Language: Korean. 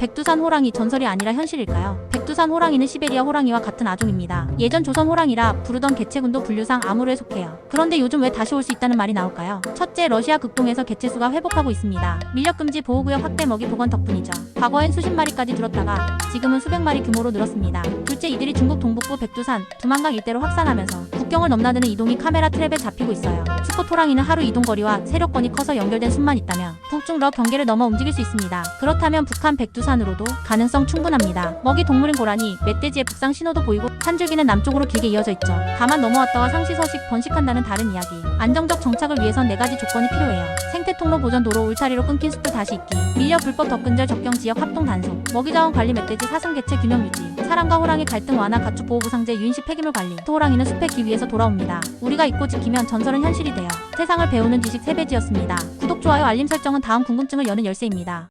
백두산 호랑이 전설이 아니라 현실일까요? 백두산 호랑이는 시베리아 호랑이와 같은 아종입니다. 예전 조선 호랑이라 부르던 개체군도 분류상 아무르에 속해요. 그런데 요즘 왜 다시 올 수 있다는 말이 나올까요? 첫째, 러시아 극동에서 개체수가 회복하고 있습니다. 밀렵금지 보호구역 확대 먹이 복원 덕분이죠. 과거엔 수십 마리까지 줄었다가 지금은 수백 마리 규모로 늘었습니다. 둘째, 이들이 중국 동북부 백두산, 두만강 일대로 확산하면서 국경을 넘나드는 이동이 카메라 트랩에 잡히고 있어요. 수컷 호랑이는 하루 이동 거리와 세력권이 커서 연결된 순만 있다면 북중 러 경계를 넘어 움직일 수 있습니다. 그렇다면 북한 백두산으로도 가능성 충분합니다. 먹이 동물인 고라 니, 멧돼지의 북상 신호도 보이고 산줄기는 남쪽으로 길게 이어져 있죠. 다만 넘어왔다와 상시 서식 번식한다는 다른 이야기. 안정적 정착을 위해선 네 가지 조건이 필요해요. 생태 통로 보전 도로 울타리로 끊긴 숲을 다시 잇기. 밀려 불법 덕근절 적경 지역 합동 단속. 먹이 자원 관리 멧돼지 사슴 개체 균형 유지. 사람과 호랑이 갈등 완화 가축 보호부 상제 유인식 폐기물 관리. 호랑이는 숲의 기 위에서 돌아옵니다. 우리가 잊고 지키면 전설은 현실이 돼요. 세상을 배우는 지식 세배지였습니다. 구독 좋아요 알림 설정은 다음 궁금증을 여는 열쇠입니다.